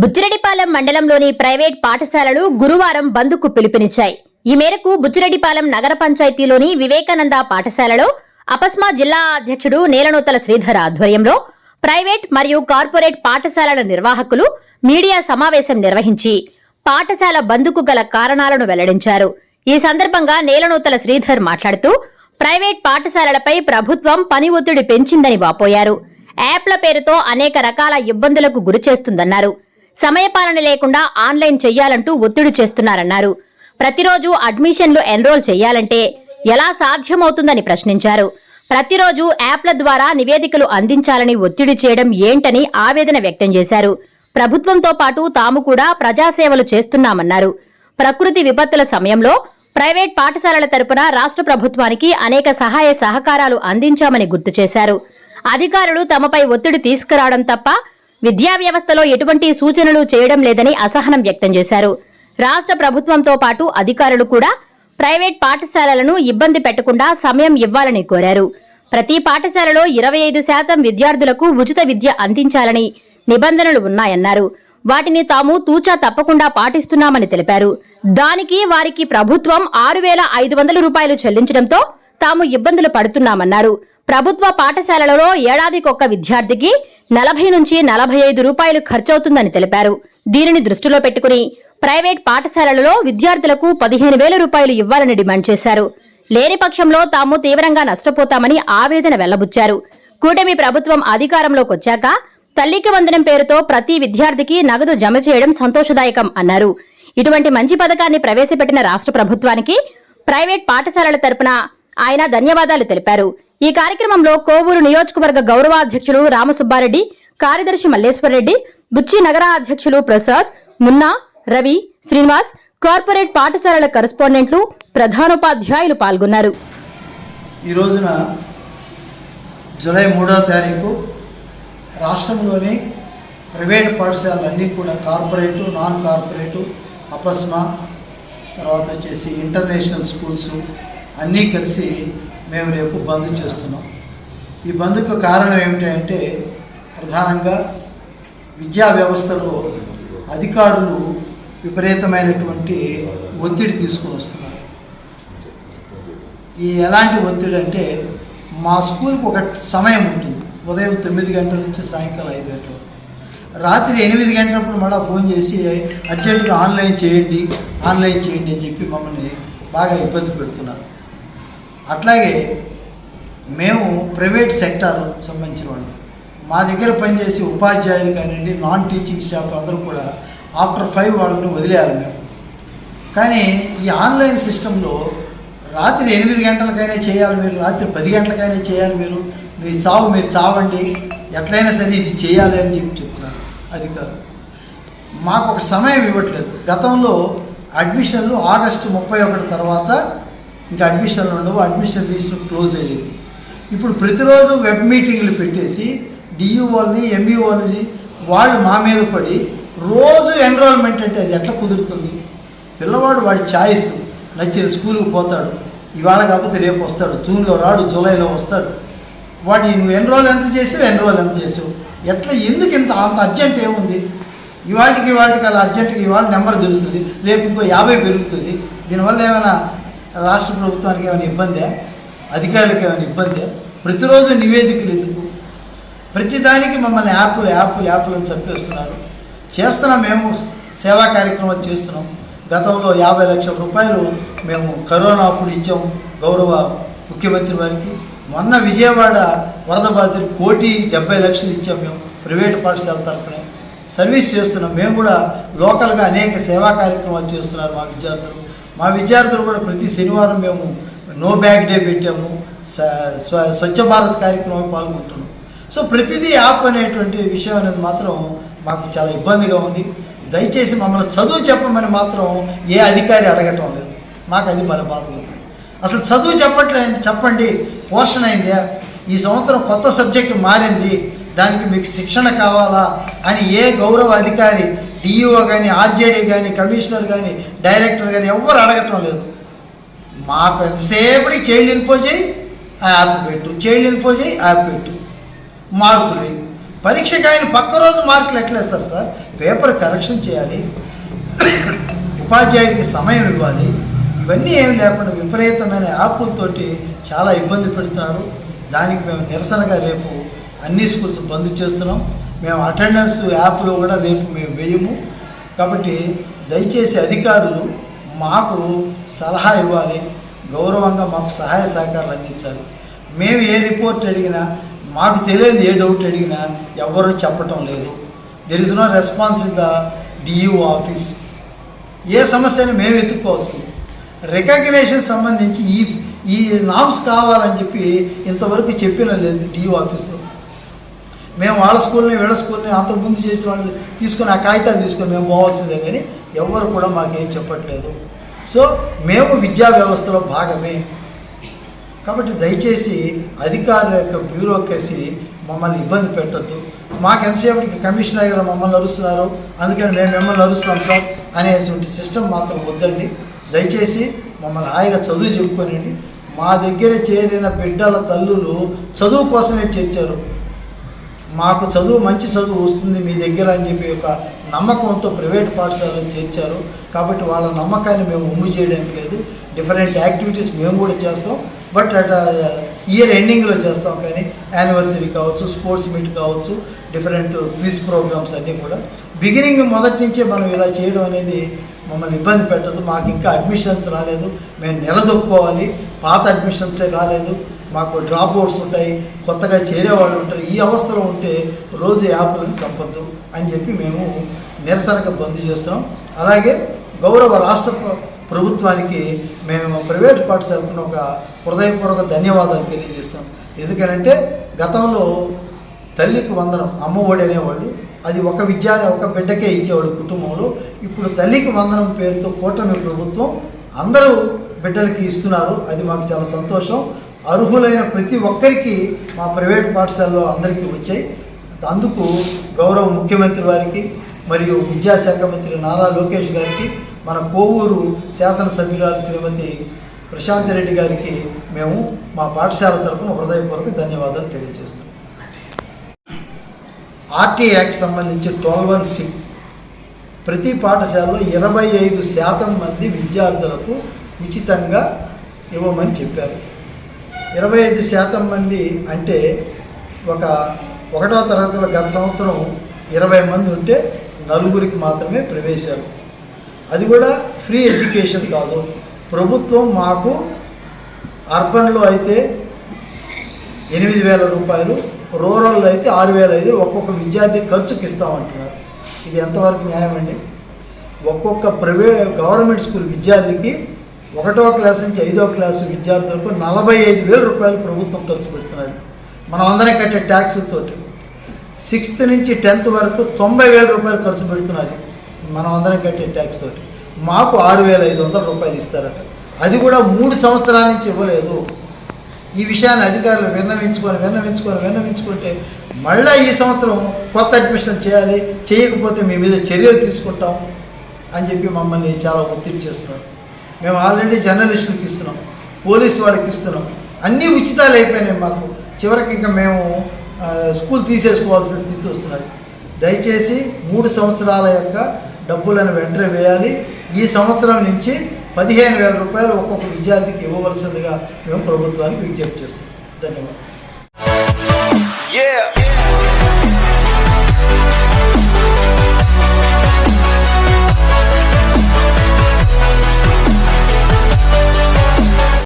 బుచ్చిరెడ్డిపాలెం మండలంలోని ప్రైవేట్ పాఠశాలలు గురువారం బంద్కు పిలుపునిచ్చాయి. ఈ మేరకు బుచ్చిరెడ్డిపాలెం నగర పంచాయతీలోని వివేకానంద పాఠశాలలో అపస్మా జిల్లా అధ్యక్షుడు నేలనూతల శ్రీధర్ ఆధ్వర్యంలో ప్రైవేట్ మరియు కార్పొరేట్ పాఠశాలల నిర్వాహకులు మీడియా సమావేశం నిర్వహించి పాఠశాల బంద్కు గల కారణాలను వెల్లడించారు. ఈ సందర్భంగా నేలనూతల శ్రీధర్ మాట్లాడుతూ ప్రైవేట్ పాఠశాలలపై ప్రభుత్వం పని ఒత్తిడి పెంచిందని వాపోయారు. యాప్ల పేరుతో అనేక రకాల ఇబ్బందులకు గురి చేస్తుందన్నారు సమయపాలన లేకుండా ఆన్లైన్ చెయ్యాలంటూ ఒత్తిడి చేస్తున్నారన్నారు. ప్రతిరోజు అడ్మిషన్లు ఎన్రోల్ చేయాలంటే ఎలా సాధ్యమవుతుందని ప్రశ్నించారు. ప్రతిరోజు యాప్ల ద్వారా నివేదికలు అందించాలని ఒత్తిడి చేయడం ఏంటని ఆవేదన వ్యక్తం చేశారు. ప్రభుత్వంతో పాటు తాము కూడా ప్రజాసేవలు చేస్తున్నామన్నారు. ప్రకృతి విపత్తుల సమయంలో ప్రైవేట్ పాఠశాలల తరపున రాష్ట్ర ప్రభుత్వానికి అనేక సహాయ సహకారాలు అందించామని గుర్తు చేశారు. అధికారులు తమపై ఒత్తిడి తీసుకురావడం తప్ప విద్యా వ్యవస్థలో ఎటువంటి సూచనలు చేయడం లేదని అసహనం వ్యక్తం చేశారు. రాష్ట్ర ప్రభుత్వంతో పాటు అధికారులు కూడా ప్రైవేట్ పాఠశాలలను ఇబ్బంది పెట్టకుండా సమయం ఇవ్వాలని కోరారు. ప్రతి పాఠశాలలో ఇరవై ఐదు శాతం విద్యార్థులకు ఉచిత విద్య అందించాలని నిబంధనలు ఉన్నాయన్నారు. వాటిని తాము తూచా తప్పకుండా పాటిస్తున్నామని తెలిపారు. దానికి వారికి ప్రభుత్వం ఆరు వేల ఐదు వందల రూపాయలు చెల్లించడంతో తాము ఇబ్బందులు పడుతున్నామన్నారు. ప్రభుత్వ పాఠశాలలలో ఏడాదికొక్క విద్యార్థికి నలభై నుంచి నలభై ఐదు రూపాయలు ఖర్చవుతుందని తెలిపారు. దీనిని దృష్టిలో పెట్టుకుని ప్రైవేట్ పాఠశాలలలో విద్యార్థులకు పదిహేను వేల రూపాయలు ఇవ్వాలని డిమాండ్ చేశారు. లేని పక్షంలో తాము తీవ్రంగా నష్టపోతామని ఆవేదన వెల్లబుచ్చారు కూటమి ప్రభుత్వం అధికారంలోకి వచ్చాక తల్లికి వందనం పేరుతో ప్రతి విద్యార్థికి నగదు జమ చేయడం సంతోషదాయకం అన్నారు. ఇటువంటి మంచి పథకాన్ని ప్రవేశపెట్టిన రాష్ట్ర ప్రభుత్వానికి ప్రైవేట్ పాఠశాలల తరపున ఆయన ధన్యవాదాలు తెలిపారు. ఈ కార్యక్రమంలో కోవూరు నియోజకవర్గ గౌరవాధ్యక్షులు రామసుబ్బారెడ్డి కార్యదర్శి మల్లేశ్వరరెడ్డి బుచ్చి నగరాధ్యక్షులు ప్రసాద్ మున్నా రవి శ్రీనివాస్ కార్పొరేట్ పాఠశాలల కరస్పాండెంట్లు ప్రధానోపాధ్యాయులు పాల్గొన్నారు. ఈ రోజున జూలై మూడవ తారీఖు రాష్ట్రంలోని ప్రైవేట్ పాఠశాలలన్నీ కూడా కార్పొరేటు నాన్ కార్పొరేటు అపస్మా తర్వాత వచ్చేసి ఇంటర్నేషనల్ స్కూల్స్ అన్నీ కలిసి మేము రేపు బంద్ చేస్తున్నాం. ఈ బంద్కు కారణం ఏమిటంటే ప్రధానంగా విద్యా వ్యవస్థలో అధికారులు విపరీతమైనటువంటి ఒత్తిడి తీసుకొని వస్తున్నారు. ఈ ఎలాంటి ఒత్తిడి అంటే మా స్కూల్కి ఒక సమయం ఉంటుంది. ఉదయం తొమ్మిది గంటల నుంచి సాయంకాలం ఐదు గంటల రాత్రి ఎనిమిది గంటలప్పుడు మళ్ళీ ఫోన్ చేసి అర్జెంటుగా ఆన్లైన్ చేయండి ఆన్లైన్ చేయండి అని చెప్పి మమ్మల్ని బాగా ఇబ్బంది పెడుతున్నారు. అట్లాగే మేము ప్రైవేట్ సెక్టార్ సంబంధించిన వాళ్ళు మా దగ్గర పనిచేసే ఉపాధ్యాయులు కానివ్వండి నాన్ టీచింగ్ స్టాఫ్ అందరూ కూడా ఆఫ్టర్ ఫైవ్ వాళ్ళని వదిలేయాలి మేము. కానీ ఈ ఆన్లైన్ సిస్టంలో రాత్రి ఎనిమిది గంటలకైనా చేయాలి మీరు రాత్రి పది గంటలకైనా చేయాలి మీరు మీరు చావు మీరు చావండి ఎట్లయినా సరే ఇది చేయాలి అని చెప్పి చెప్తున్నారు. కాదు. మాకు ఒక సమయం ఇవ్వట్లేదు. గతంలో అడ్మిషన్లు ఆగస్టు ముప్పై ఒకటి తర్వాత ఇంకా అడ్మిషన్లు ఉండవు అడ్మిషన్ ఫీజు క్లోజ్ అయ్యేది. ఇప్పుడు ప్రతిరోజు వెబ్ మీటింగ్లు పెట్టేసి డియూఓల్ని ఎంఈఓల్ని వాళ్ళు మా మీద పడి రోజు ఎన్రోల్మెంట్ అంటే అది ఎట్లా కుదురుతుంది? పిల్లవాడు వాడి ఛాయిస్ నచ్చిన స్కూల్కి పోతాడు. ఇవాళ కాకపోతే రేపు వస్తాడు. జూన్లో రాడు జూలైలో వస్తాడు. వాడి నువ్వు ఎన్రోల్ ఎంత చేసావు ఎన్రోల్ ఎంత చేసావు? ఎట్లా ఎందుకు ఇంత అంత అర్జెంట్ ఏముంది? ఇవాటికి వాటికి అలా అర్జెంటుకి ఇవాళ నెంబర్ తెలుస్తుంది. రేపు ఇంకో యాభై పెరుగుతుంది. దీనివల్ల ఏమైనా రాష్ట్ర ప్రభుత్వానికి ఏమైనా ఇబ్బందే? అధికారులకు ఏమైనా ఇబ్బందే? ప్రతిరోజు నివేదికలు ఎందుకు? ప్రతిదానికి మమ్మల్ని యాప్లు యాప్లు యాప్లు అని చంపేస్తున్నారు చేస్తున్నాం మేము సేవా కార్యక్రమాలు చేస్తున్నాం. గతంలో యాభై లక్షల రూపాయలు మేము కరోనా అప్పుడు ఇచ్చాం గౌరవ ముఖ్యమంత్రి వారికి. మొన్న విజయవాడ వరద బాధితులు కోటి డెబ్బై లక్షలు ఇచ్చాం మేము ప్రైవేట్ పాఠశాల తరఫున. సర్వీస్ చేస్తున్నాం. మేము కూడా లోకల్గా అనేక సేవా కార్యక్రమాలు చేస్తున్నారు మా విద్యార్థులు. మా విద్యార్థులు కూడా ప్రతి శనివారం మేము నో బ్యాగ్ డే పెట్టాము. స్వచ్ఛ భారత్ కార్యక్రమం పాల్గొంటున్నాం. సో ప్రతిదీ యాప్ అనేటువంటి విషయం అనేది మాత్రం మాకు చాలా ఇబ్బందిగా ఉంది. దయచేసి మమ్మల్ని చదువు చెప్పమని మాత్రం ఏ అధికారి అడగటం లేదు. మాకు అది బల బాధగా అసలు చదువు చెప్పట్లే చెప్పండి. పోషణ అయిందా? ఈ సంవత్సరం కొత్త సబ్జెక్టు మారింది. దానికి మీకు శిక్షణ కావాలా? అని ఏ గౌరవ అధికారి డిఈఓ కానీ ఆర్జేడీ కానీ కమిషనర్ కానీ డైరెక్టర్ కానీ ఎవ్వరు అడగటం లేదు. మాకు ఎంతసేపటికి చైల్డ్ ఇన్ఫో చేయి ఆ యాప్ పెట్టు. చైల్డ్ ఇన్ఫో చేయి యాప్ పెట్టు. మార్కులు వేయి. పరీక్షకి ఆయన పక్క రోజు మార్కులు ఎట్లేస్తారు సార్? పేపర్ కరెక్షన్ చేయాలి. ఉపాధ్యాయుడికి సమయం ఇవ్వాలి. ఇవన్నీ ఏమి లేకుండా విపరీతమైన యాప్లతోటి చాలా ఇబ్బంది పెడుతున్నారు. దానికి మేము నిరసనగా రేపు అన్ని స్కూల్స్ బంద్ చేస్తున్నాం. మేము అటెండెన్స్ యాప్లో కూడా రేపు మేము వేయము కాబట్టి దయచేసి అధికారులు మాకు సలహా ఇవ్వాలి. గౌరవంగా మాకు సహాయ సహకారాలు అందించాలి. మేము ఏ రిపోర్ట్ అడిగినా మాకు తెలియదు ఏ డౌట్ అడిగినా ఎవరు చెప్పటం లేదు. There is no response in the DEO office ఏ సమస్యని మేము ఎత్తుక్కోవాల్సింది రికగ్నేషన్ సంబంధించి ఈ ఈ నామ్స్ కావాలని చెప్పి ఇంతవరకు చెప్పిన లేదు డియూ ఆఫీస్లో మేము వాళ్ళ స్కూల్ని వీళ్ళ స్కూల్ని అంతకుముందు చేసిన వాళ్ళు తీసుకొని ఆ కాగితాలు తీసుకొని మేము పోవాల్సిందే కానీ ఎవరు కూడా మాకేం చెప్పట్లేదు. సో మేము విద్యా వ్యవస్థలో భాగమే. కాబట్టి దయచేసి అధికారుల యొక్క బ్యూరోక్రసీ మమ్మల్ని ఇబ్బంది పెట్టద్దు. మాకు ఎంతసేపటికి కమిషనర్ గారు మమ్మల్ని అరుస్తున్నారు? అందుకని మేము మిమ్మల్ని అరుస్తున్నాం సార్ అనేటువంటి సిస్టమ్ మాత్రం వద్దండి. దయచేసి మమ్మల్ని హాయిగా చదువు చెప్పుకోనండి మా దగ్గర చేరిన బిడ్డల తల్లులు చదువు కోసమే చేర్చారు. మాకు చదువు మంచి చదువు వస్తుంది మీ దగ్గర అని చెప్పి ఒక నమ్మకంతో ప్రైవేట్ పాఠశాలలో చేర్చారు. కాబట్టి వాళ్ళ నమ్మకాన్ని మేము ఉమ్ము చేయడానికి లేదు. డిఫరెంట్ యాక్టివిటీస్ మేము కూడా చేస్తాం. బట్ అట్ ఇయర్ ఎండింగ్లో చేస్తాం కానీ యానివర్సరీ కావచ్చు స్పోర్ట్స్ మీట్ కావచ్చు డిఫరెంట్ క్విజ్ ప్రోగ్రామ్స్ అన్నీ కూడా. బిగినింగ్ మొదటి నుంచే మనం ఇలా చేయడం అనేది మమ్మల్ని ఇబ్బంది పెట్టదు. మాకు ఇంకా అడ్మిషన్స్ రాలేదు. మేము నిలదొక్కుకోవాలి పాత అడ్మిషన్సే రాలేదు. మాకు డ్రాప్ అవుట్స్ ఉంటాయి కొత్తగా చేరే వాళ్ళు ఉంటారు ఈ అవస్థలో ఉంటే రోజు యాప్లను చంపద్దు అని చెప్పి మేము నిరసనగా బంద్ చేస్తున్నాం. అలాగే గౌరవ రాష్ట్ర ప్రభుత్వానికి మేము ప్రైవేట్ పాఠశాలకు ఒక హృదయపూర్వక ధన్యవాదాలు తెలియజేస్తాం ఎందుకనంటే గతంలో తల్లికి వందనం అమ్మఒడి అనేవాళ్ళు అది ఒక విద్యాలయ ఒక బిడ్డకే ఇచ్చేవాడు కుటుంబంలో. ఇప్పుడు తల్లికి వందనం పేరుతో కూటమి ప్రభుత్వం అందరూ బిడ్డలకి ఇస్తున్నారు అది మాకు చాలా సంతోషం. అర్హులైన ప్రతి ఒక్కరికి మా ప్రైవేట్ పాఠశాలలో అందరికీ వచ్చాయి. అందుకు గౌరవ ముఖ్యమంత్రి వారికి మరియు విద్యాశాఖ మంత్రి నారా లోకేష్ గారికి మన కోవూరు శాసనసభ్యురాలు శ్రీమతి ప్రశాంత్ రెడ్డి గారికి మేము మా పాఠశాల తరపున హృదయపూర్వక ధన్యవాదాలు తెలియజేస్తున్నాం. ఆర్టీ యాక్ట్ సంబంధించి ట్వెల్వ్ వన్ సి ప్రతి పాఠశాలలో ఇరవై ఐదు శాతం మంది విద్యార్థులకు ఉచితంగా ఇవ్వమని చెప్పారు. ఇరవై ఐదు శాతం మంది అంటే ఒక ఒకటో తరగతిలో గత సంవత్సరం ఇరవై మంది ఉంటే నలుగురికి మాత్రమే ప్రవేశాలు. అది కూడా ఫ్రీ ఎడ్యుకేషన్ కాదు. ప్రభుత్వం మాకు అర్బన్లో అయితే ఎనిమిది వేల రూపాయలు రూరల్లో అయితే ఆరు వేల ఐదు ఒక్కొక్క విద్యార్థి ఖర్చుకి ఇస్తామంటున్నారు. ఇది ఎంతవరకు న్యాయం అండి ఒక్కొక్క ప్రైవేట్ గవర్నమెంట్ స్కూల్ విద్యార్థికి ఒకటో క్లాస్ నుంచి ఐదో క్లాసు విద్యార్థులకు నలభై ఐదు వేల రూపాయలు ప్రభుత్వం ఖర్చు పెడుతున్నది. మనం అందరం కట్టే ట్యాక్సులతోటి సిక్స్త్ నుంచి టెన్త్ వరకు తొంభై వేల రూపాయలు ఖర్చు పెడుతున్నది మనం అందరం కట్టే ట్యాక్స్ తోటి. మాకు ఆరు వేల ఐదు వందల రూపాయలు ఇస్తారట. అది కూడా మూడు సంవత్సరాల నుంచి ఇవ్వలేదు. ఈ విషయాన్ని అధికారులు విన్నవించుకొని విన్నవించుకొని విన్నవించుకుంటే మళ్ళీ ఈ సంవత్సరం కొత్త అడ్మిషన్ చేయాలి చేయకపోతే మీ మీద చర్యలు తీసుకుంటాం అని చెప్పి మమ్మల్ని చాలా ఒత్తిడి చేస్తున్నారు. మేము ఆల్రెడీ జర్నలిస్టులకు ఇస్తున్నాం. పోలీసు వాళ్ళకి ఇస్తున్నాం. అన్నీ ఉచితాలు అయిపోయినాయి మాకు. చివరికి ఇంకా మేము స్కూల్ తీసేసుకోవాల్సిన స్థితి వస్తున్నది. దయచేసి మూడు సంవత్సరాల యొక్క డబ్బులను వెంటనే వేయాలి. ఈ సంవత్సరం నుంచి పదిహేను వేల రూపాయలు ఒక్కొక్క విద్యార్థికి ఇవ్వవలసిందిగా మేము ప్రభుత్వానికి విజ్ఞప్తి చేస్తున్నాం. ధన్యవాదాలు.